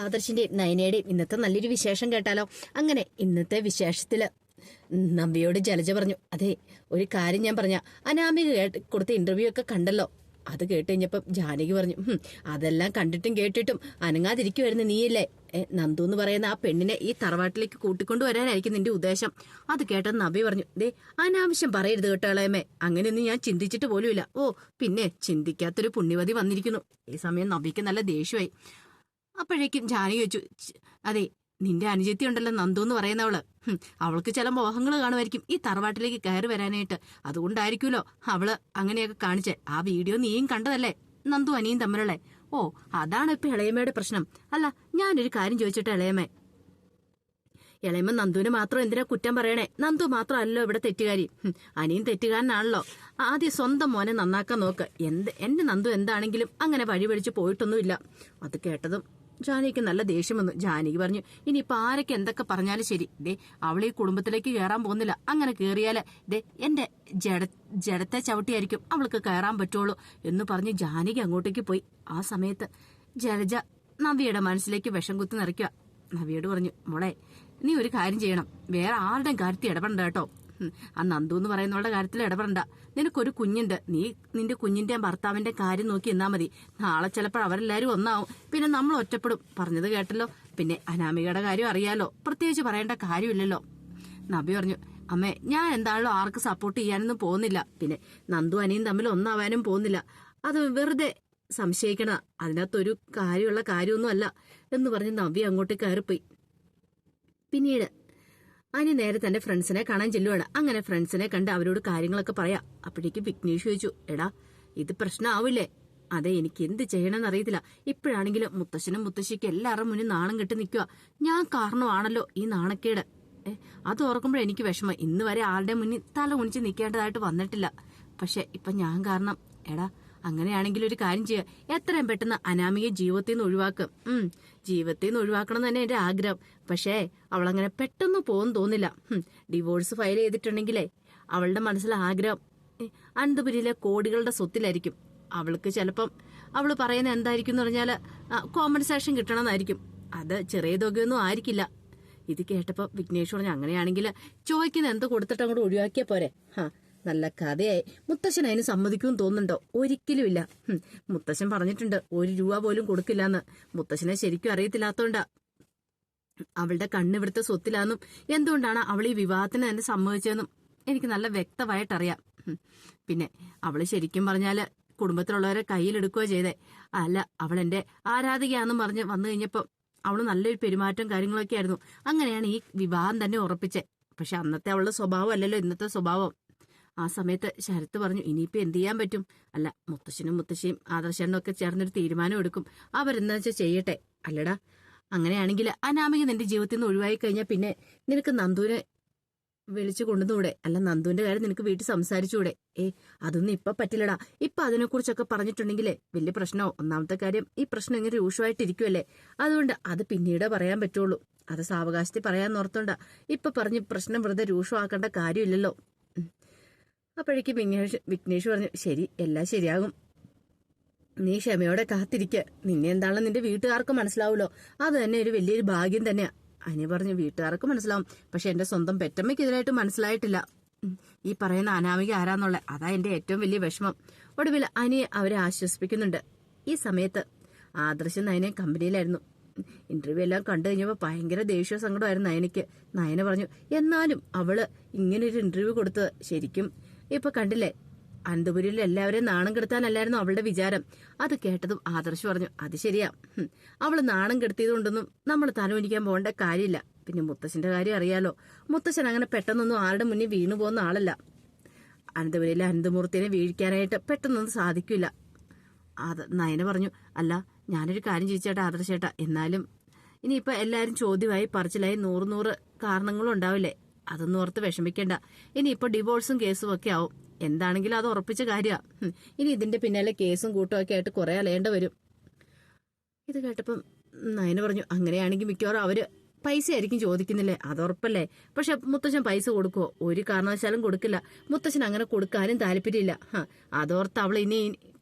ആദർശിന്റെയും നയനയുടെയും ഇന്നത്തെ നല്ലൊരു വിശേഷം കേട്ടാലോ? അങ്ങനെ ഇന്നത്തെ വിശേഷത്തിൽ നമ്പിയോട് ജലജ പറഞ്ഞു അതെ ഒരു കാര്യം ഞാൻ പറഞ്ഞ അനാമിക കേട്ട് കൊടുത്ത ഇന്റർവ്യൂ ഒക്കെ കണ്ടല്ലോ? അത് കേട്ട് കഴിഞ്ഞപ്പം ജാനകി പറഞ്ഞു അതെല്ലാം കണ്ടിട്ടും കേട്ടിട്ടും അനങ്ങാതിരിക്കുമായിരുന്നു നീയല്ലേ? നന്ദു എന്ന് പറയുന്ന ആ പെണ്ണിനെ ഈ തറവാട്ടിലേക്ക് കൂട്ടിക്കൊണ്ടു വരാനായിരിക്കും നിന്റെ ഉദ്ദേശം. അത് കേട്ടത് നബി പറഞ്ഞു ദേ അനാവശ്യം പറയരുത് കേട്ടോ ഇളയമേ അങ്ങനെയൊന്നും ഞാൻ ചിന്തിച്ചിട്ട് പോലുമില്ല. ഓ പിന്നെ ചിന്തിക്കാത്തൊരു പുണ്യവതി വന്നിരിക്കുന്നു. ഈ സമയം നബിക്ക് നല്ല ദേഷ്യമായി. അപ്പോഴേക്കും ജാനകി വെച്ചു അതെ നിന്റെ അനുജത്തി ഉണ്ടല്ലോ നന്ദു എന്ന് പറയുന്നവൾ. അവൾക്ക് ചില മോഹങ്ങൾ കാണുമായിരിക്കും ഈ തറവാട്ടിലേക്ക് കയറി വരാനായിട്ട്. അതുകൊണ്ടായിരിക്കുമല്ലോ അവൾ അങ്ങനെയൊക്കെ കാണിച്ചേ. ആ വീഡിയോ നീയും കണ്ടതല്ലേ? നന്ദു അനിയും തമ്മിലുള്ള. ഓ അതാണ് ഇപ്പൊ ഇളയമ്മയുടെ പ്രശ്നം. അല്ല ഞാനൊരു കാര്യം ചോദിച്ചിട്ട് ഇളയമ്മേ. ഇളയമ്മ നന്ദുവിന് മാത്രം എന്തിനാ കുറ്റം പറയണേ? നന്ദു മാത്രമല്ലോ ഇവിടെ തെറ്റുകാരി. അനിയും തെറ്റുകാരനാണല്ലോ. ആദ്യം സ്വന്തം മോനെ നന്നാക്കാൻ നോക്ക്. എന്ത് എന്റെ നന്ദു എന്താണെങ്കിലും അങ്ങനെ വഴി പിടിച്ച് പോയിട്ടൊന്നുമില്ല. അത് കേട്ടതും ജാനകിക്ക് നല്ല ദേഷ്യം വന്നു. ജാനകി പറഞ്ഞു ഇനിയിപ്പോ ആരൊക്കെ എന്തൊക്കെ പറഞ്ഞാലും ശരി. ദേ അവൾ ഈ കുടുംബത്തിലേക്ക് കയറാൻ പോകുന്നില്ല. അങ്ങനെ കയറിയാൽ ദേ എന്റെ ജഡ ജഡത്തെ ചവിട്ടിയായിരിക്കും അവൾക്ക് കയറാൻ പറ്റുള്ളൂ. എന്ന് പറഞ്ഞ് ജാനകി അങ്ങോട്ടേക്ക് പോയി. ആ സമയത്ത് ജലജ നവിയുടെ മനസ്സിലേക്ക് വിഷം കുത്തി നിറയ്ക്കുക. നവിയോട് പറഞ്ഞു മോളെ നീ ഒരു കാര്യം ചെയ്യണം. വേറെ ആരുടെയും കാര്യത്തിൽ ഇടപെടണ്ട കേട്ടോ. ആ നന്ദു എന്ന് പറയുന്നവളുടെ കാര്യത്തിൽ ഇടപെടണ്ട. നിനക്കൊരു കുഞ്ഞുണ്ട്. നീ നിന്റെ കുഞ്ഞിന്റെ ഭർത്താവിന്റെ കാര്യം നോക്കി എന്നാ മതി. നാളെ ചിലപ്പോൾ അവരെല്ലാരും ഒന്നാവും. പിന്നെ നമ്മൾ ഒറ്റപ്പെടും. പറഞ്ഞത് കേട്ടല്ലോ. പിന്നെ അനാമികയുടെ കാര്യം അറിയാലോ. പ്രത്യേകിച്ച് പറയേണ്ട കാര്യമില്ലല്ലോ. നബി പറഞ്ഞു അമ്മേ ഞാൻ എന്താണല്ലോ ആർക്ക് സപ്പോർട്ട് ചെയ്യാനൊന്നും പോകുന്നില്ല. പിന്നെ നന്ദു അനിയും തമ്മിൽ ഒന്നാവാനും പോകുന്നില്ല. അത് വെറുതെ സംശയിക്കണ. അതിനകത്തൊരു കാര്യമുള്ള കാര്യമൊന്നും അല്ല എന്ന് പറഞ്ഞ് നവ്യ അങ്ങോട്ട് കയറിപ്പോയി. പിന്നീട് അനി നേരെ തന്റെ ഫ്രണ്ട്സിനെ കാണാൻ ചെല്ലുവാണ്. അങ്ങനെ ഫ്രണ്ട്സിനെ കണ്ട് അവരോട് കാര്യങ്ങളൊക്കെ പറയാം. അപ്പോഴേക്ക് വിഘ്നേഷ് ചോദിച്ചു എടാ ഇത് പ്രശ്നമാവില്ലേ അതെ എനിക്ക് എന്ത് ചെയ്യണമെന്ന് അറിയത്തില്ല. ഇപ്പോഴാണെങ്കിലും മുത്തശ്ശനും മുത്തശ്ശിക്കും എല്ലാവരുടെ മുന്നിൽ നാണം കെട്ടി നിൽക്കുക ഞാൻ കാരണമാണല്ലോ ഈ നാണക്കേട്. ഏ അത് ഓർക്കുമ്പോൾ എനിക്ക് വിഷമം. ഇന്ന് വരെ ആളുടെ മുന്നിൽ തല കുണിച്ച് നിൽക്കേണ്ടതായിട്ട് വന്നിട്ടില്ല. പക്ഷെ ഇപ്പൊ ഞാൻ കാരണം എടാ അങ്ങനെയാണെങ്കിൽ ഒരു കാര്യം ചെയ്യുക എത്രയും പെട്ടെന്ന് അനാമിക ജീവിതത്തിൽ നിന്ന് ഒഴിവാക്കും. ഉം. ജീവിതത്തിൽ നിന്ന് ഒഴിവാക്കണം തന്നെ എന്റെ ആഗ്രഹം. പക്ഷേ അവളങ്ങനെ പെട്ടെന്ന് പോകും തോന്നില്ല. ഡിവോഴ്സ് ഫയൽ ചെയ്തിട്ടുണ്ടെങ്കിലേ അവളുടെ മനസ്സിലെ ആഗ്രഹം അനന്തപുരിയിലെ കോടികളുടെ സ്വത്തിലായിരിക്കും. അവൾക്ക് ചിലപ്പം അവൾ പറയുന്ന എന്തായിരിക്കും എന്ന് പറഞ്ഞാൽ കോമ്പൻസേഷൻ കിട്ടണമെന്നായിരിക്കും. അത് ചെറിയ തുകയൊന്നും ആയിരിക്കില്ല. ഇത് കേട്ടപ്പോ വിഘ്നേഷ് പറഞ്ഞു അങ്ങനെയാണെങ്കിൽ ചോദിക്കുന്ന എന്ത് കൊടുത്തിട്ട് അങ്ങോട്ട് ഒഴിവാക്കിയാ പോരെ? ഹാ. നല്ല കഥയായി. മുത്തശ്ശൻ അതിന് സമ്മതിക്കുമെന്ന് തോന്നുന്നുണ്ടോ? ഒരിക്കലും ഇല്ല മുത്തശ്ശൻ പറഞ്ഞിട്ടുണ്ട് ഒരു രൂപ പോലും കൊടുക്കില്ലാന്ന്. മുത്തശ്ശനെ ശരിക്കും അറിയത്തില്ലാത്തോണ്ടാ. അവളുടെ കണ്ണിവിടുത്തെ സ്വത്തിലാന്നും എന്തുകൊണ്ടാണ് അവൾ ഈ വിവാഹത്തിന് തന്നെ സമ്മതിച്ചതെന്നും എനിക്ക് നല്ല വ്യക്തമായിട്ടറിയാം. പിന്നെ അവൾ ശരിക്കും പറഞ്ഞാൽ കുടുംബത്തിലുള്ളവരെ കയ്യിലെടുക്കുകയോ ചെയ്തേ. അല്ല അവൾ എന്റെ ആരാധികയാന്നും പറഞ്ഞ് വന്നു കഴിഞ്ഞപ്പോ അവൾ നല്ലൊരു പെരുമാറ്റം കാര്യങ്ങളൊക്കെ ആയിരുന്നു അങ്ങനെയാണ് ഈ വിവാഹം തന്നെ ഉറപ്പിച്ചേ. പക്ഷെ അന്നത്തെ അവളുടെ സ്വഭാവം അല്ലല്ലോ ഇന്നത്തെ സ്വഭാവം. ആ സമയത്ത് ശരത്ത് പറഞ്ഞു ഇനിയിപ്പോ എന്ത് ചെയ്യാൻ പറ്റും? അല്ല മുത്തശ്ശനും മുത്തശ്ശിയും ആദർശനും ഒക്കെ ചേർന്നൊരു തീരുമാനം എടുക്കും. അവരെന്താ വെച്ചാൽ ചെയ്യട്ടെ? അല്ലടാ അങ്ങനെയാണെങ്കിൽ അനാമിക നിന്റെ ജീവിതത്തിൽ നിന്ന് ഒഴിവായി കഴിഞ്ഞാൽ പിന്നെ നിനക്ക് നന്ദുവിനെ വിളിച്ചു കൊണ്ടുവന്നൂടെ? അല്ല നന്ദുവിന്റെ കാര്യം നിനക്ക് വീട്ടിൽ സംസാരിച്ചൂടെ ഏ അതൊന്നും ഇപ്പൊ പറ്റില്ലടാ. ഇപ്പൊ അതിനെക്കുറിച്ചൊക്കെ പറഞ്ഞിട്ടുണ്ടെങ്കിലേ വലിയ പ്രശ്നമോ? ഒന്നാമത്തെ കാര്യം ഈ പ്രശ്നം ഇങ്ങനെ രൂക്ഷമായിട്ടിരിക്കുമല്ലേ അതുകൊണ്ട് അത് പിന്നീട് പറയാൻ പറ്റുള്ളൂ. അത് സാവകാശത്തിൽ പറയാൻ ഓർത്തോണ്ട. ഇപ്പൊ പറഞ്ഞ് പ്രശ്നം വെറുതെ രൂക്ഷമാക്കേണ്ട കാര്യമില്ലല്ലോ. അപ്പോഴേക്കും വിഘ്നേഷ് വിഘ്നേഷ് പറഞ്ഞു ശരി എല്ലാം ശരിയാകും. നീ ക്ഷമയോടെ കാത്തിരിക്ക. നിന്നെ എന്താണെന്ന് നിന്റെ വീട്ടുകാർക്ക് മനസ്സിലാവുമല്ലോ. അത് തന്നെ ഒരു വലിയൊരു ഭാഗ്യം തന്നെയാ. അനി പറഞ്ഞു വീട്ടുകാർക്ക് മനസ്സിലാവും. പക്ഷെ എന്റെ സ്വന്തം പെറ്റമ്മയ്ക്ക് ഇതിനായിട്ട് മനസ്സിലായിട്ടില്ല. ഈ പറയുന്ന അനാമിക ആരാന്നുള്ള അതാ എന്റെ ഏറ്റവും വലിയ വിഷമം. ഒടുവിൽ അനിയെ അവരെ ആശ്വസിപ്പിക്കുന്നുണ്ട്. ഈ സമയത്ത് ആദർശം നയനെ കമ്പനിയിലായിരുന്നു. ഇന്റർവ്യൂ എല്ലാം കണ്ടു കഴിഞ്ഞപ്പോൾ ഭയങ്കര ദേഷ്യ സങ്കടമായിരുന്നു നയനയ്ക്ക്. നയന പറഞ്ഞു എന്നാലും അവൾ ഇങ്ങനെ ഒരു ഇന്റർവ്യൂ കൊടുത്തത് ശരിക്കും ഇപ്പൊ കണ്ടില്ലേ? അനന്തപുരിയിൽ എല്ലാവരെയും നാണം കെടുത്താനല്ലായിരുന്നു അവളുടെ വിചാരം. അത് കേട്ടതും ആദർശ് പറഞ്ഞു അത് ശരിയാ. അവൾ നാണം കെടുത്തിയതുകൊണ്ടൊന്നും നമ്മൾ തലവനിക്കാൻ പോകേണ്ട കാര്യമില്ല. പിന്നെ മുത്തശ്ശന്റെ കാര്യം അറിയാലോ. മുത്തശ്ശൻ അങ്ങനെ പെട്ടെന്നൊന്നും ആരുടെ മുന്നിൽ വീണു പോകുന്ന ആളല്ല. അനന്തപുരിയിലെ അനന്തമൂർത്തിനെ വീഴിക്കാനായിട്ട് പെട്ടെന്നൊന്നും സാധിക്കില്ല. അത് നയന പറഞ്ഞു അല്ല ഞാനൊരു കാര്യം ചോദിച്ചേട്ടാ ആദർശേട്ടാ എന്നാലും ഇനിയിപ്പോ എല്ലാരും ചോദ്യമായി പറച്ചിലായി നൂറ് നൂറ് കാരണങ്ങളും ഉണ്ടാവില്ലേ? അതൊന്നും ഓർത്ത് വിഷമിക്കണ്ട. ഇപ്പൊ ഡിവോഴ്സും കേസും ഒക്കെ ആവും. എന്താണെങ്കിലും അത് ഉറപ്പിച്ച കാര്യമാണ് ഇനി ഇതിന്റെ പിന്നാലെ കേസും കൂട്ടും ഒക്കെ ആയിട്ട് കുറെ അലയേണ്ട വരും. ഇത് കേട്ടപ്പം നയന പറഞ്ഞു അങ്ങനെയാണെങ്കിൽ മിക്കവാറും അവർ പൈസ ആയിരിക്കും ചോദിക്കുന്നില്ലേ അതുറപ്പല്ലേ പക്ഷെ മുത്തശ്ശൻ പൈസ കൊടുക്കുവോ? ഒരു കാരണവശാലും കൊടുക്കില്ല. മുത്തശ്ശൻ അങ്ങനെ കൊടുക്കാനും താല്പര്യമില്ല. അതോർത്ത് അവൾ ഇനി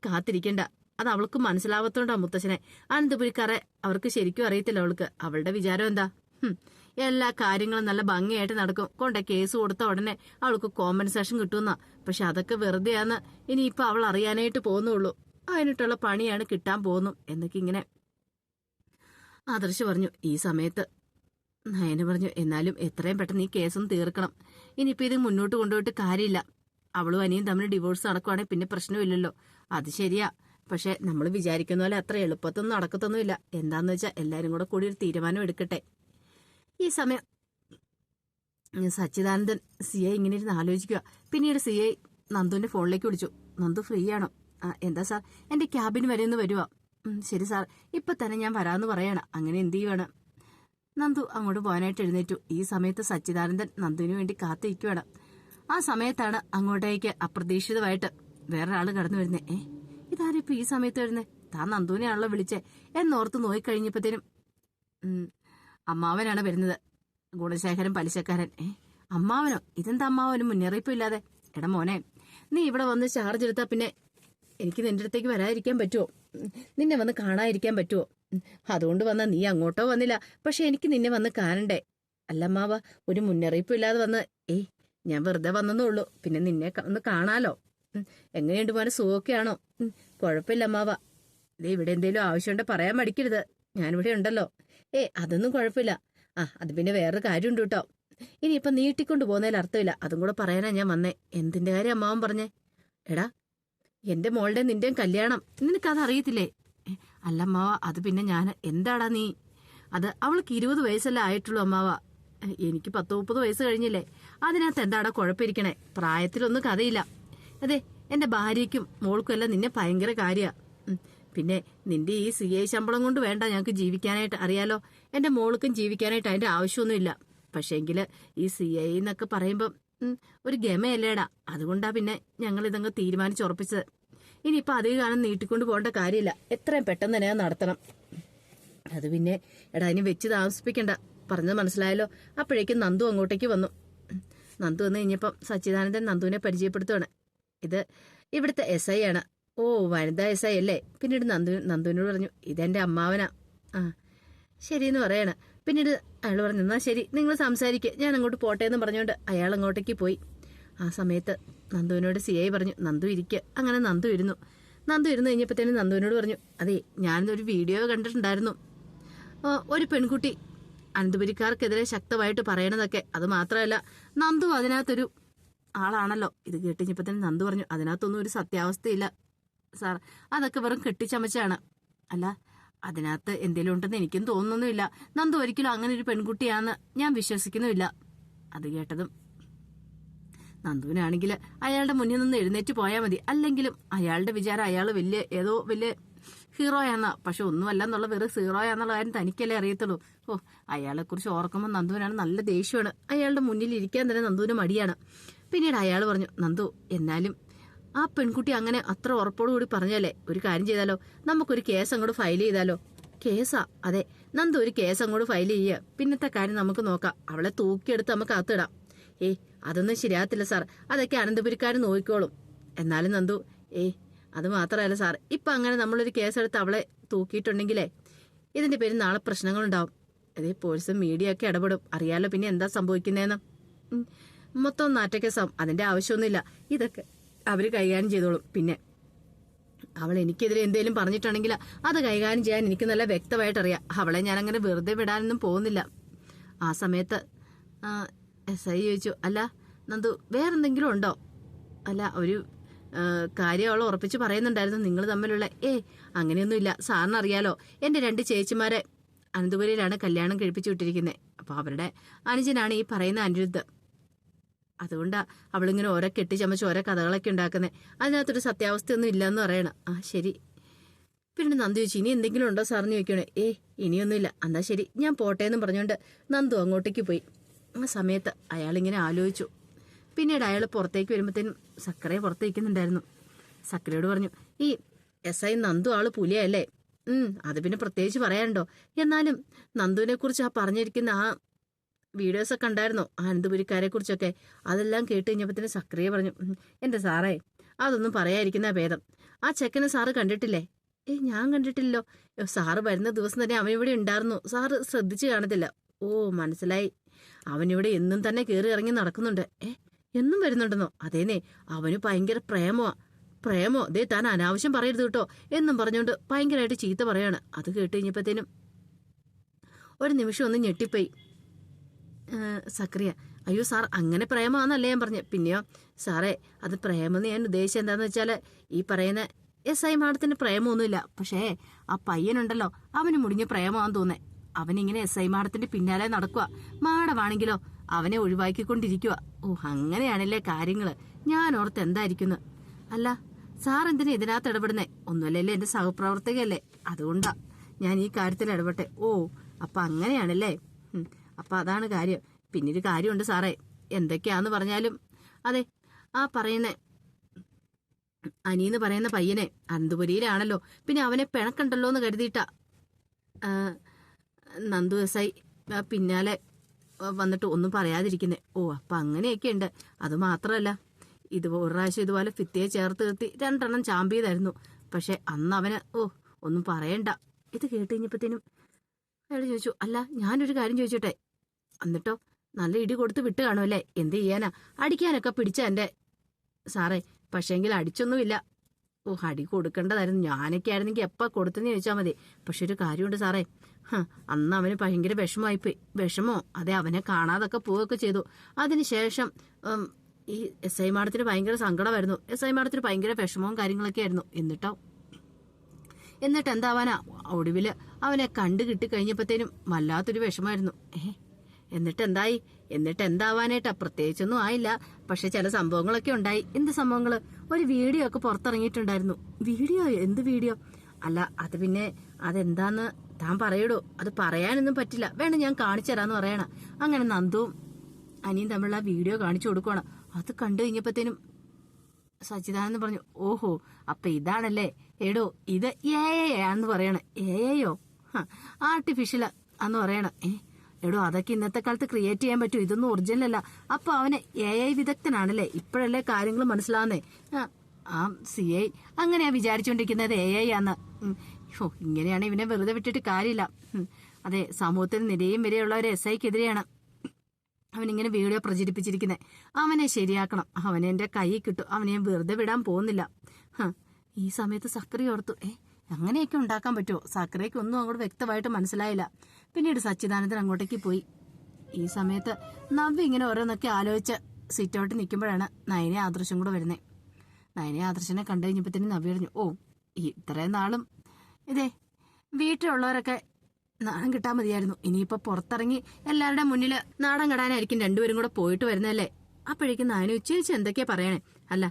കാത്തിരിക്കണ്ട. അത് അവൾക്ക് മനസ്സിലാവത്തോണ്ടാ മുത്തശ്ശനെ അനന്തപുരിക്കാരെ അവർക്ക് ശരിക്കും അറിയത്തില്ല അവൾക്ക്. അവളുടെ വിചാരം എന്താ? എല്ലാ കാര്യങ്ങളും നല്ല ഭംഗിയായിട്ട് നടക്കും. കൊണ്ട കേസ് കൊടുത്ത ഉടനെ അവൾക്ക് കോമ്പൻസേഷൻ കിട്ടുന്ന പക്ഷെ അതൊക്കെ വെറുതെയാന്ന് ഇനിയിപ്പൊ അവൾ അറിയാനായിട്ട് പോകുന്നുള്ളൂ. അതിനിട്ടുള്ള പണിയാണ് കിട്ടാൻ പോകുന്നു എന്നൊക്കെ ഇങ്ങനെ ആദർശ് പറഞ്ഞു. ഈ സമയത്ത് നയന പറഞ്ഞു എന്നാലും എത്രയും പെട്ടെന്ന് ഈ കേസും തീർക്കണം. ഇനിയിപ്പോ ഇത് മുന്നോട്ട് കൊണ്ടുപോയിട്ട് കാര്യമില്ല. അവളും അനിയും തമ്മിൽ ഡിവോഴ്സ് നടക്കുവാണെങ്കിൽ പിന്നെ പ്രശ്നമില്ലല്ലോ. അത് ശരിയാ. പക്ഷെ നമ്മൾ വിചാരിക്കുന്ന പോലെ അത്ര എളുപ്പത്തൊന്നും നടക്കത്തൊന്നുമില്ല. എന്താന്ന് വെച്ചാൽ എല്ലാരും കൂടെ കൂടി ഒരു തീരുമാനം എടുക്കട്ടെ. ഈ സമയം സച്ചിദാനന്ദൻ സി ഐ ഇങ്ങനെ ഇരുന്ന് ആലോചിക്കുക. പിന്നീട് സി ഐ നന്ദുവിന്റെ ഫോണിലേക്ക് വിളിച്ചു. നന്ദു ഫ്രീ ആണോ? എന്താ സാർ എന്റെ ക്യാബിന് വരെ ഒന്ന് വരുവാ? ശരി സാർ ഇപ്പൊ തന്നെ ഞാൻ വരാമെന്ന് പറയണം. അങ്ങനെ എന്ത് ചെയ്യുവാണ്? നന്ദു അങ്ങോട്ട് പോകാനായിട്ട് എഴുന്നേറ്റു. ഈ സമയത്ത് സച്ചിദാനന്ദൻ നന്ദുവിന് വേണ്ടി കാത്തിരിക്കുവാണ്. ആ സമയത്താണ് അങ്ങോട്ടേക്ക് അപ്രതീക്ഷിതമായിട്ട് വേറൊരാൾ കടന്നു വരുന്നത് ഏ ഇതാരും ഇപ്പൊ ഈ സമയത്ത് വരുന്നേ? താൻ നന്ദുവിനെയാണല്ലോ വിളിച്ചേ. എന്നോർത്ത് നോയിക്കഴിഞ്ഞപ്പത്തേനും ഉം, അമ്മാവനാണ് വരുന്നത്. ഗുണശേഖരൻ പലിശക്കാരൻ. അമ്മാവനോ? ഇതെന്താ അമ്മാവനും മുന്നറിയിപ്പില്ലാതെ എടാ മോനെ നീ ഇവിടെ വന്ന് ചാർജ് എടുത്താ പിന്നെ എനിക്ക് നിന്റെ അടുത്തേക്ക് വരാതിരിക്കാൻ പറ്റുമോ നിന്നെ വന്ന് കാണാതിരിക്കാൻ പറ്റുമോ അതുകൊണ്ട് വന്ന നീ അങ്ങോട്ടോ വന്നില്ല. പക്ഷെ എനിക്ക് നിന്നെ വന്ന് കാണണ്ടേ? അല്ലമ്മാവ ഒരു മുന്നറിയിപ്പ് ഇല്ലാതെ വന്ന് ഏയ് ഞാൻ വെറുതെ വന്നതേ ഉള്ളൂ പിന്നെ നിന്നെ ഒന്ന് കാണാലോ? എങ്ങനെയുണ്ട് മോനെ സുഖമൊക്കെയാണോ? കുഴപ്പമില്ല അമ്മാവ. ദേ ഇവിടെ എന്തെങ്കിലും ആവശ്യമുണ്ടെ പറയാൻ മടിക്കരുത്. ഞാനിവിടെ ഉണ്ടല്ലോ. ഏ അതൊന്നും കുഴപ്പമില്ല. ആ അത് പിന്നെ വേറൊരു കാര്യമുണ്ട് കേട്ടോ. ഇനിയിപ്പം നീട്ടിക്കൊണ്ട് പോകുന്നതിൽ അർത്ഥമില്ല. അതും കൂടെ പറയാനാ ഞാൻ വന്നേ. എന്തിന്റെ കാര്യം അമ്മാവൻ പറഞ്ഞേ? എടാ എന്റെ മോളുടെ നിന്റെയും കല്യാണം. നിനക്കത് അറിയത്തില്ലേ അല്ല അമ്മാവ അത് പിന്നെ ഞാൻ. എന്താടാ നീ? അത് അവൾക്ക് ഇരുപത് വയസ്സല്ലേ ആയിട്ടുള്ളൂ അമ്മാവ. എനിക്ക് പത്ത് മുപ്പത് വയസ്സ് കഴിഞ്ഞില്ലേ? അതിനകത്ത് എന്താടാ കുഴപ്പമിരിക്കണേ? പ്രായത്തിലൊന്നും കഥയില്ല. അതെ എന്റെ ഭാര്യയ്ക്കും മോൾക്കും എല്ലാം നിന്നെ ഭയങ്കര കാര്യാ. ഉം. പിന്നെ നിന്റെ ഈ സി ഐ ശമ്പളം കൊണ്ട് വേണ്ട ഞങ്ങൾക്ക് ജീവിക്കാനായിട്ട് അറിയാലോ. എന്റെ മോൾക്കും ജീവിക്കാനായിട്ട് അതിന്റെ ആവശ്യമൊന്നുമില്ല. പക്ഷേങ്കിൽ ഈ സി ഐ എന്നൊക്കെ പറയുമ്പം ഒരു ഗമയല്ലേടാ. അതുകൊണ്ടാ പിന്നെ ഞങ്ങൾ ഇതങ്ങ് തീരുമാനിച്ചുറപ്പിച്ചത് ഇനിയിപ്പോ അധിക കാലം നീട്ടിക്കൊണ്ട് പോകേണ്ട കാര്യമില്ല. എത്രയും പെട്ടെന്ന് തന്നെ നടത്തണം. അത് പിന്നെ എടാ ഇനി വെച്ച് താമസിപ്പിക്കണ്ട പറഞ്ഞത് മനസ്സിലായല്ലോ? അപ്പോഴേക്കും നന്ദു അങ്ങോട്ടേക്ക് വന്നു. നന്ദു വന്നു കഴിഞ്ഞപ്പം സച്ചിദാനന്ദൻ നന്ദുവിനെ പരിചയപ്പെടുത്തുവാണ്. ഇത് ഇവിടുത്തെ എസ് ഐ ആണ്. ഓ വനിതാ അല്ലേ? പിന്നീട് നന്ദു നന്ദുവിനോട് പറഞ്ഞു ഇതെന്റെ അമ്മാവനാ. ആ ശരിയെന്ന് പറയണ. പിന്നീട് അയാൾ പറഞ്ഞു എന്നാ ശരി നിങ്ങൾ സംസാരിക്കുക ഞാൻ അങ്ങോട്ട് പോട്ടെ എന്ന് പറഞ്ഞുകൊണ്ട് അയാൾ അങ്ങോട്ടേക്ക് പോയി. ആ സമയത്ത് നന്ദുവിനോട് സി ഐ പറഞ്ഞു നന്ദു ഇരിക്കുക അങ്ങനെ നന്ദു ഇരുന്നു. നന്ദു ഇരുന്ന് കഴിഞ്ഞപ്പോഴത്തേനും നന്ദുവിനോട് പറഞ്ഞു അതെ ഞാനൊരു വീഡിയോ കണ്ടിട്ടുണ്ടായിരുന്നു. ഒരു പെൺകുട്ടി അനന്തപുരിക്കാർക്കെതിരെ ശക്തമായിട്ട് പറയണതൊക്കെ അത് മാത്രമല്ല നന്ദു അതിനകത്തൊരു ആളാണല്ലോ. ഇത് കേട്ടിഞ്ഞപ്പോ തന്നെ നന്ദു പറഞ്ഞു അതിനകത്തൊന്നും ഒരു സത്യാവസ്ഥയില്ല. സാർ അതൊക്കെ വെറും കെട്ടിച്ചമച്ചാണ്. അല്ല അതിനകത്ത് എന്തെങ്കിലും ഉണ്ടെന്ന് എനിക്കും തോന്നുന്നൊന്നുമില്ല നന്ദു ഒരിക്കലും അങ്ങനെ ഒരു പെൺകുട്ടിയാന്ന് ഞാൻ വിശ്വസിക്കുന്നുമില്ല. അത് കേട്ടതും നന്ദുവിനാണെങ്കിൽ അയാളുടെ മുന്നിൽ നിന്ന് എഴുന്നേറ്റ് പോയാൽ മതി. അല്ലെങ്കിലും അയാളുടെ വിചാരം അയാൾ വലിയ ഏതോ വലിയ ഹീറോയാന്നാ പക്ഷെ ഒന്നുമല്ല എന്നുള്ള വെറും ഹീറോയാന്നുള്ള കാര്യം തനിക്കല്ലേ അറിയത്തുള്ളൂ. ഓ അയാളെ കുറിച്ച് ഓർക്കുമ്പോൾ നന്ദുവിനാണ് നല്ല ദേഷ്യമാണ്. അയാളുടെ മുന്നിൽ ഇരിക്കാൻ തന്നെ നന്ദുവിന് മടിയാണ്. പിന്നീട് അയാൾ പറഞ്ഞു നന്ദു എന്നാലും ആ പെൺകുട്ടി അങ്ങനെ അത്ര ഉറപ്പോടുകൂടി പറഞ്ഞല്ലേ ഒരു കാര്യം ചെയ്താലോ? നമുക്കൊരു കേസ് അങ്ങോട്ട് ഫയൽ ചെയ്താലോ? കേസാ അതെ. നന്ദ ഒരു കേസ് അങ്ങോട്ട് ഫയൽ ചെയ്യുക. പിന്നത്തെ കാര്യം നമുക്ക് നോക്കാം. അവളെ തൂക്കിയെടുത്ത് നമുക്ക് അകത്തിടാം. ഏയ് അതൊന്നും ശരിയാകത്തില്ല സാർ. അതൊക്കെ അനന്തപുരിക്കാർ നോക്കിക്കോളും. എന്നാലും നന്ദു ഏയ് അത് മാത്രമല്ല സാർ. ഇപ്പൊ അങ്ങനെ നമ്മളൊരു കേസെടുത്ത് അവളെ തൂക്കിയിട്ടുണ്ടെങ്കിലേ ഇതിന്റെ പേരിൽ നാളെ പ്രശ്നങ്ങളുണ്ടാവും. അതേ പോലീസും മീഡിയ ഒക്കെ ഇടപെടും. അറിയാലോ പിന്നെ എന്താ സംഭവിക്കുന്നതെന്ന്. മൊത്തം നാറ്റക്കേസാവും. അതിന്റെ ആവശ്യമൊന്നുമില്ല. ഇതൊക്കെ അവർ കൈകാര്യം ചെയ്തോളും. പിന്നെ അവൾ എനിക്കെതിരെ എന്തെങ്കിലും പറഞ്ഞിട്ടുണ്ടെങ്കിൽ അത് കൈകാര്യം ചെയ്യാൻ എനിക്ക് നല്ല വ്യക്തമായിട്ട് അറിയാം അവളെ ഞാൻ അങ്ങനെ വെറുതെ വിടാനൊന്നും പോകുന്നില്ല. ആ സമയത്ത് എസ് ഐ ചോദിച്ചു അല്ല നന്ദു വേറെന്തെങ്കിലും ഉണ്ടോ? അല്ല ഒരു കാര്യം അവൾ ഉറപ്പിച്ച് പറയുന്നുണ്ടായിരുന്നു നിങ്ങൾ തമ്മിലുള്ള ഏ അങ്ങനെയൊന്നുമില്ല. സാറിന് അറിയാലോ എന്റെ രണ്ട് ചേച്ചിമാരെ അനന്തപുരയിലാണ് കല്യാണം കഴിപ്പിച്ചു വിട്ടിരിക്കുന്നത് അപ്പോൾ അവരുടെ അനുജനാണ് ഈ പറയുന്ന അനിരുദ്ധ്. അതുകൊണ്ടാ അവളിങ്ങനെ ഓരോ കെട്ടിച്ചമച്ച് ഓരോ കഥകളൊക്കെ ഉണ്ടാക്കുന്നത് അതിനകത്തൊരു സത്യാവസ്ഥയൊന്നും ഇല്ലെന്ന് പറയണം. ആ ശരി. പിന്നെ നന്ദു ചോദിച്ചു ഇനി എന്തെങ്കിലും ഉണ്ടോ സാറിന് ചോദിക്കണേ. ഏ ഇനിയൊന്നുമില്ല. എന്നാ ശരി. ഞാൻ പോട്ടെ എന്ന് പറഞ്ഞുകൊണ്ട് നന്ദു അങ്ങോട്ടേക്ക് പോയി. ആ സമയത്ത് അയാളിങ്ങനെ ആലോചിച്ചു. പിന്നീട് അയാൾ പുറത്തേക്ക് വരുമ്പോഴത്തേനും സക്കറയെ പുറത്ത് നിൽക്കുന്നുണ്ടായിരുന്നു സക്കരയോട് പറഞ്ഞു ഈ എസ് ഐ നന്ദു ആൾ പുലിയല്ലേ ഉം അത് പിന്നെ പ്രത്യേകിച്ച് പറയാനുണ്ടോ? എന്നാലും നന്ദുവിനെ കുറിച്ച് ആ പറഞ്ഞിരിക്കുന്ന ആ വീഡിയോസ് ഒക്കെ ഉണ്ടായിരുന്നോ ആനന്ദപുരിക്കാരെ കുറിച്ചൊക്കെ അതെല്ലാം കേട്ട് കഴിഞ്ഞപ്പോഴത്തേന് സക്രിയ പറഞ്ഞു "ഉം, എന്റെ സാറേ അതൊന്നും പറയാതിരിക്കുന്ന ഭേദം. ആ ചെക്കനെ സാറ് കണ്ടിട്ടില്ലേ? ഏ ഞാൻ കണ്ടിട്ടില്ലല്ലോ. സാറ് വരുന്ന ദിവസം തന്നെ അവൻ ഇവിടെ ഉണ്ടായിരുന്നു. സാറ് ശ്രദ്ധിച്ചു കാണത്തില്ല. ഓ മനസ്സിലായി. അവനിവിടെ എന്നും തന്നെ കയറി ഇറങ്ങി നടക്കുന്നുണ്ട്. ഏ എന്നും വരുന്നുണ്ടെന്നോ? അതേനെ അവന് ഭയങ്കര പ്രേമമാ പ്രേമോ? ദേ താൻ അനാവശ്യം പറയരുത് കേട്ടോ. എന്നും പറഞ്ഞുകൊണ്ട് ഭയങ്കരമായിട്ട് ചീത്ത പറയാണ്. അത് കേട്ട് കഴിഞ്ഞപ്പോഴത്തേനും ഒരു നിമിഷം ഒന്ന് ഞെട്ടിപ്പോയി. സക്രിയ. അയ്യോ സാർ അങ്ങനെ പ്രേമാന്നല്ലേ ഞാൻ പറഞ്ഞു. പിന്നെയോ സാറേ അത് പ്രേമെന്ന് ഞാൻ ഉദ്ദേശിച്ചത് എന്താന്ന് വെച്ചാൽ ഈ പറയുന്ന എസ് ഐ മാഡത്തിന് പ്രേമമൊന്നുമില്ല പക്ഷേ ആ പയ്യനുണ്ടല്ലോ അവന് മുടിഞ്ഞ പ്രേമാന്ന് തോന്നേ. അവനിങ്ങനെ എസ് ഐ മാഡത്തിന്റെ പിന്നാലെ നടക്കുക മാഡമാണെങ്കിലോ അവനെ ഒഴിവാക്കിക്കൊണ്ടിരിക്കുക ഓ അങ്ങനെയാണല്ലേ കാര്യങ്ങൾ. ഞാൻ ഓർത്ത് എന്തായിരിക്കുന്നു? അല്ല സാർ എന്തിനാ ഇതിനകത്ത് ഇടപെടുന്നേ? ഒന്നുമല്ലല്ലേ എന്റെ സഹപ്രവർത്തകയല്ലേ? അതുകൊണ്ടാ ഞാൻ ഈ കാര്യത്തിൽ ഇടപെട്ടെ. ഓ അപ്പൊ അങ്ങനെയാണല്ലേ? അപ്പൊ അതാണ് കാര്യം. പിന്നെ ഒരു കാര്യമുണ്ട് സാറേ. എന്തൊക്കെയാന്ന് പറഞ്ഞാലും അതെ ആ പറയുന്ന അനിയെന്ന് പറയുന്ന പയ്യനെ അനന്തപുരിയിലാണല്ലോ. പിന്നെ അവനെ പിണക്കണ്ടല്ലോ എന്ന് കരുതിയിട്ടാ നന്ദു എസ് പിന്നാലെ വന്നിട്ട് ഒന്നും പറയാതിരിക്കുന്നേ. ഓ അപ്പൊ അങ്ങനെയൊക്കെ ഉണ്ട് അത് മാത്രമല്ല ഇത് ഒരു പ്രാവശ്യം ഇതുപോലെ ഫിത്തിയെ ചേർത്ത് നിർത്തി രണ്ടെണ്ണം ചാമ്പിയതായിരുന്നു പക്ഷെ അന്ന് അവന് ഓ ഒന്നും പറയണ്ട. ഇത് കേട്ട് കഴിഞ്ഞപ്പോഴത്തേനും അയാൾ ചോദിച്ചു അല്ല ഞാനൊരു കാര്യം ചോദിച്ചോട്ടെ? എന്നിട്ടോ നല്ല ഇടി കൊടുത്ത് വിട്ട് കാണുമല്ലേ? എന്ത് ചെയ്യാനാ? അടിക്കാനൊക്കെ പിടിച്ച എന്റെ സാറേ പക്ഷേങ്കിൽ അടിച്ചൊന്നുമില്ല. ഓ അടി കൊടുക്കേണ്ടതായിരുന്നു. ഞാനൊക്കെ ആയിരുന്നെങ്കിൽ എപ്പ കൊടുത്തെന്ന് ചോദിച്ചാൽ മതി. പക്ഷെ ഒരു കാര്യമുണ്ട് സാറേ. അന്ന് അവന് ഭയങ്കര വിഷമമായിപ്പോയി. വിഷമോ? അതെ അവനെ കാണാതൊക്കെ പോവുകയൊക്കെ ചെയ്തു. അതിനുശേഷം ഈ എസ് ഐ മാഡത്തിന് ഭയങ്കര സങ്കടമായിരുന്നു. എസ് ഐ മാഡത്തിന് ഭയങ്കര വിഷമവും കാര്യങ്ങളൊക്കെ ആയിരുന്നു. എന്നിട്ടോ? എന്നിട്ട് എന്താവാനാ ഒടുവിൽ അവനെ കണ്ടു കിട്ടി കഴിഞ്ഞപ്പോഴത്തേനും വല്ലാത്തൊരു വിഷമായിരുന്നു ഏ എന്നിട്ട് എന്തായി എന്നിട്ട് എന്താവാനായിട്ടാ പ്രത്യേകിച്ചൊന്നും ആയില്ല. പക്ഷെ ചില സംഭവങ്ങളൊക്കെ ഉണ്ടായി. എന്ത് സംഭവങ്ങൾ? ഒരു വീഡിയോ ഒക്കെ പുറത്തിറങ്ങിയിട്ടുണ്ടായിരുന്നു. വീഡിയോ? എന്ത് വീഡിയോ? അല്ല അത് പിന്നെ അതെന്താന്ന് താൻ പറയടോ. അത് പറയാനൊന്നും പറ്റില്ല. വേണം ഞാൻ കാണിച്ചു തരാന്ന് പറയണ. അങ്ങനെ നന്ദുവും അനിയും തമ്മിലുള്ള വീഡിയോ കാണിച്ചു കൊടുക്കണം അത് കണ്ടു കഴിഞ്ഞപ്പോഴത്തേനും സച്ചിദാനന്ദ് പറഞ്ഞു ഓഹോ അപ്പൊ ഇതാണല്ലേ? എടോ ഇത് ഏ ആന്ന് പറയണേ. ഏയോ ആർട്ടിഫിഷ്യൽ ആന്ന് പറയണേ. ഏ എടോ അതൊക്കെ ഇന്നത്തെ കാലത്ത് ക്രിയേറ്റ് ചെയ്യാൻ പറ്റും. ഇതൊന്നും ഒറിജിനൽ അല്ല. അപ്പൊ അവന് എ ഐ വിദഗ്ധനാണല്ലേ? ഇപ്പോഴല്ലേ കാര്യങ്ങൾ മനസ്സിലാവുന്നേ? ആ, സി ഐ അങ്ങനെയാ വിചാരിച്ചുകൊണ്ടിരിക്കുന്നത് എ ഐ ആന്ന്. ഓ ഇങ്ങനെയാണ് ഇവനെ വെറുതെ വിട്ടിട്ട് കാര്യമില്ല. അതെ സമൂഹത്തിൽ നിരയും വരെയുള്ള ഒരു എസ് ഐക്കെതിരെയാണ് അവനിങ്ങനെ വീഡിയോ പ്രചരിപ്പിച്ചിരിക്കുന്നത് അവനെ ശരിയാക്കണം. അവനെ എന്റെ കൈ കിട്ടും. അവനെ വെറുതെ വിടാൻ പോകുന്നില്ല. ഈ സമയത്ത് സക്രി ഓർത്തു. ഏ അങ്ങനെയൊക്കെ ഉണ്ടാക്കാൻ പറ്റുമോ? സക്രിയക്ക് ഒന്നും അങ്ങോട്ട് വ്യക്തമായിട്ട് മനസ്സിലായില്ല. പിന്നീട് സച്ചിദാനന്ദൻ അങ്ങോട്ടേക്ക് പോയി. ഈ സമയത്ത് നവ്യ ഇങ്ങനെ ഓരോന്നൊക്കെ ആലോചിച്ച് സിറ്റ് ഔട്ട് നിൽക്കുമ്പോഴാണ് നയനെ ആദർശം കൂടെ വരുന്നത് നയനെ ആദർശനെ കണ്ടു കഴിഞ്ഞപ്പോഴത്തേനും നവ്യ പറഞ്ഞു ഓ ഇത്രയും നാളും ഇതേ വീട്ടിലുള്ളവരൊക്കെ നാണം കിട്ടാൻ മതിയായിരുന്നു. ഇനിയിപ്പോ പുറത്തിറങ്ങി എല്ലാവരുടെ മുന്നിൽ നാടൻ കിടാനായിരിക്കും രണ്ടുപേരും കൂടെ പോയിട്ട് വരുന്നതല്ലേ? അപ്പോഴേക്കും നാനു ഉച്ചയിച്ച് എന്തൊക്കെയാ പറയണേ? അല്ല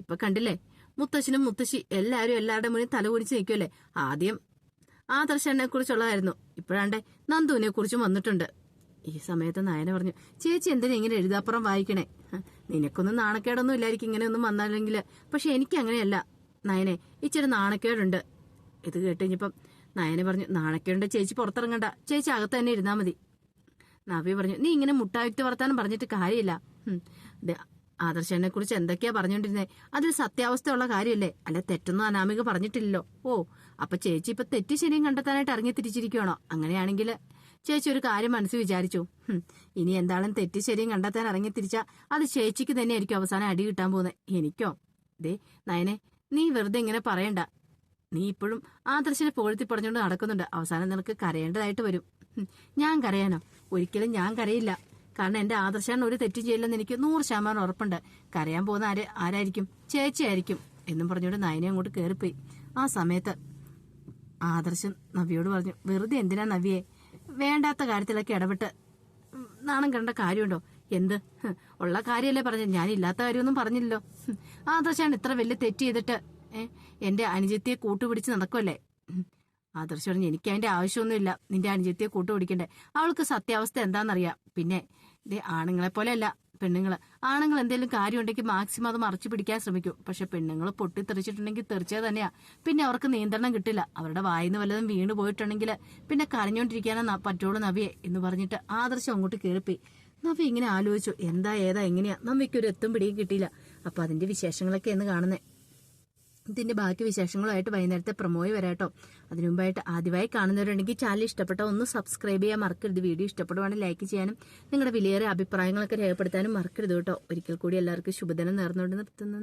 ഇപ്പൊ കണ്ടില്ലേ? മുത്തശ്ശനും മുത്തശ്ശി എല്ലാവരും എല്ലാവരുടെ മുന്നിൽ തലകുനിച്ച് നിൽക്കുമല്ലേ ആദ്യം ആദർശനെ കുറിച്ചുള്ളതായിരുന്നു ഇപ്പോഴാണ്ടേ നന്ദുവിനെ കുറിച്ചും വന്നിട്ടുണ്ട്. ഈ സമയത്ത് നായന പറഞ്ഞു ചേച്ചി എന്തിനാ ഇങ്ങനെ എഴുതാപ്പുറം വായിക്കണേ? നിനക്കൊന്നും നാണക്കേടൊന്നും ഇല്ലായിരിക്കും ഇങ്ങനെയൊന്നും വന്നാലെങ്കിൽ. പക്ഷെ എനിക്ക് അങ്ങനെയല്ല നയനെ ഇച്ചിരി നാണക്കേടുണ്ട്. ഇത് കേട്ട് കഴിഞ്ഞപ്പം നയനെ പറഞ്ഞു നാണക്കേടുണ്ട് ചേച്ചി പുറത്തിറങ്ങണ്ട. ചേച്ചി അകത്ത് തന്നെ ഇരുന്നാൽ മതി. നവ്യ പറഞ്ഞു നീ ഇങ്ങനെ മുട്ടായുക്തി വർത്താനം പറഞ്ഞിട്ട് കാര്യമില്ല. ആദർശനെ കുറിച്ച് എന്തൊക്കെയാ പറഞ്ഞോണ്ടിരുന്നേ അതിൽ സത്യാവസ്ഥയുള്ള കാര്യമല്ലേ? അല്ല തെറ്റൊന്നും അനാമിക പറഞ്ഞിട്ടില്ലല്ലോ. ഓ അപ്പൊ ചേച്ചി ഇപ്പൊ തെറ്റ് ശരിയും കണ്ടെത്താനായിട്ട് ഇറങ്ങി തിരിച്ചിരിക്കുകയാണോ അങ്ങനെയാണെങ്കിൽ ചേച്ചി ഒരു കാര്യം മനസ്സിൽ വിചാരിച്ചു. ഇനി എന്താളും തെറ്റ് ശരിയും കണ്ടെത്താൻ ഇറങ്ങി തിരിച്ചാ അത് ചേച്ചിക്ക് തന്നെ ആയിരിക്കും അവസാനം അടി കിട്ടാൻ പോകുന്നത് എനിക്കോ? ദേ നയനെ നീ വെറുതെ ഇങ്ങനെ പറയണ്ട. നീ ഇപ്പോഴും ആദർശനെ പോഴ്ത്തി പറഞ്ഞുകൊണ്ട് നടക്കുന്നുണ്ട്. അവസാനം നിനക്ക് കരയേണ്ടതായിട്ട് വരും. ഞാൻ കരയാനോ? ഒരിക്കലും ഞാൻ കരയില്ല. കാരണം എന്റെ ആദർശാണ് ഒരു തെറ്റ് ചെയ്യില്ലെന്ന് എനിക്ക് നൂറ് ശതമാനം ഉറപ്പുണ്ട്. കരയാൻ പോകുന്ന ആര് ആരായിരിക്കും? ചേച്ചിയായിരിക്കും. എന്നും പറഞ്ഞുകൊണ്ട് നയനെ അങ്ങോട്ട് കയറിപ്പോയി ആ സമയത്ത് ആദർശം നവിയോട് പറഞ്ഞു വെറുതെ എന്തിനാ നവിയെ? വേണ്ടാത്ത കാര്യത്തിലൊക്കെ ഇടപെട്ട് നാണം കണ്ട കാര്യമുണ്ടോ? എന്ത്? ഉള്ള കാര്യമല്ലേ പറഞ്ഞു. ഞാൻ ഇല്ലാത്ത കാര്യമൊന്നും പറഞ്ഞില്ലല്ലോ. ആദർശാണ് ഇത്ര വലിയ തെറ്റ് ചെയ്തിട്ട് എന്റെ അനുജത്തിയെ കൂട്ടുപിടിച്ച് നടക്കുമല്ലേ ആദർശ് പറഞ്ഞു എനിക്ക് അതിന്റെ ആവശ്യമൊന്നുമില്ല. നിന്റെ അനുജത്തിയെ കൂട്ടുപിടിക്കണ്ടേ? അവൾക്ക് സത്യാവസ്ഥ എന്താണെന്നറിയാം പിന്നെ ദേ ആണുങ്ങളെ പോലെയല്ല പെണ്ണുങ്ങൾ. ആണുങ്ങൾ എന്തെങ്കിലും കാര്യം ഉണ്ടെങ്കിൽ മാക്സിമം അത് മറച്ചു പിടിക്കാൻ ശ്രമിക്കും. പക്ഷെ പെണ്ണുങ്ങൾ പൊട്ടിത്തെറിച്ചിട്ടുണ്ടെങ്കിൽ തെറിച്ചത് തന്നെയാ. പിന്നെ അവർക്ക് നിയന്ത്രണം കിട്ടില്ല. അവരുടെ വായിന്ന് വല്ലതും വീണ് പോയിട്ടുണ്ടെങ്കിൽ പിന്നെ കരഞ്ഞോണ്ടിരിക്കാനാ പറ്റോളൂ നവിയെ എന്ന് പറഞ്ഞിട്ട് ആദർശം അങ്ങോട്ട് കേൾപ്പി നവി ഇങ്ങനെ ആലോചിച്ചു. എന്താ ഏതാ എങ്ങനെയാ? നവ്യക്ക് ഒരു എത്തും പിടിയും കിട്ടിയില്ല. അപ്പൊ അതിന്റെ വിശേഷങ്ങളൊക്കെ എന്ന് കാണുന്നേ. ഇതിന്റെ ബാക്കി വിശേഷങ്ങളുമായിട്ട് വൈകുന്നേരത്തെ പ്രൊമോയി വരാട്ടോ അതിനു മുമ്പായിട്ട് ആദ്യമായി കാണുന്നവരുണ്ടെങ്കിൽ ചാനൽ ഇഷ്ടപ്പെട്ട ഒന്ന് സബ്സ്ക്രൈബ് ചെയ്യാൻ മറക്കരുത്. വീഡിയോ ഇഷ്ടപ്പെടുവാണെങ്കിൽ ലൈക്ക് ചെയ്യാനും നിങ്ങളുടെ വിലയേറെ അഭിപ്രായങ്ങളൊക്കെ രേഖപ്പെടുത്താനും മറക്കരുത് കേട്ടോ. ഒരിക്കൽ കൂടി എല്ലാവർക്കും ശുഭദിനം നേർന്നുകൊണ്ട് നിർത്തുന്നു.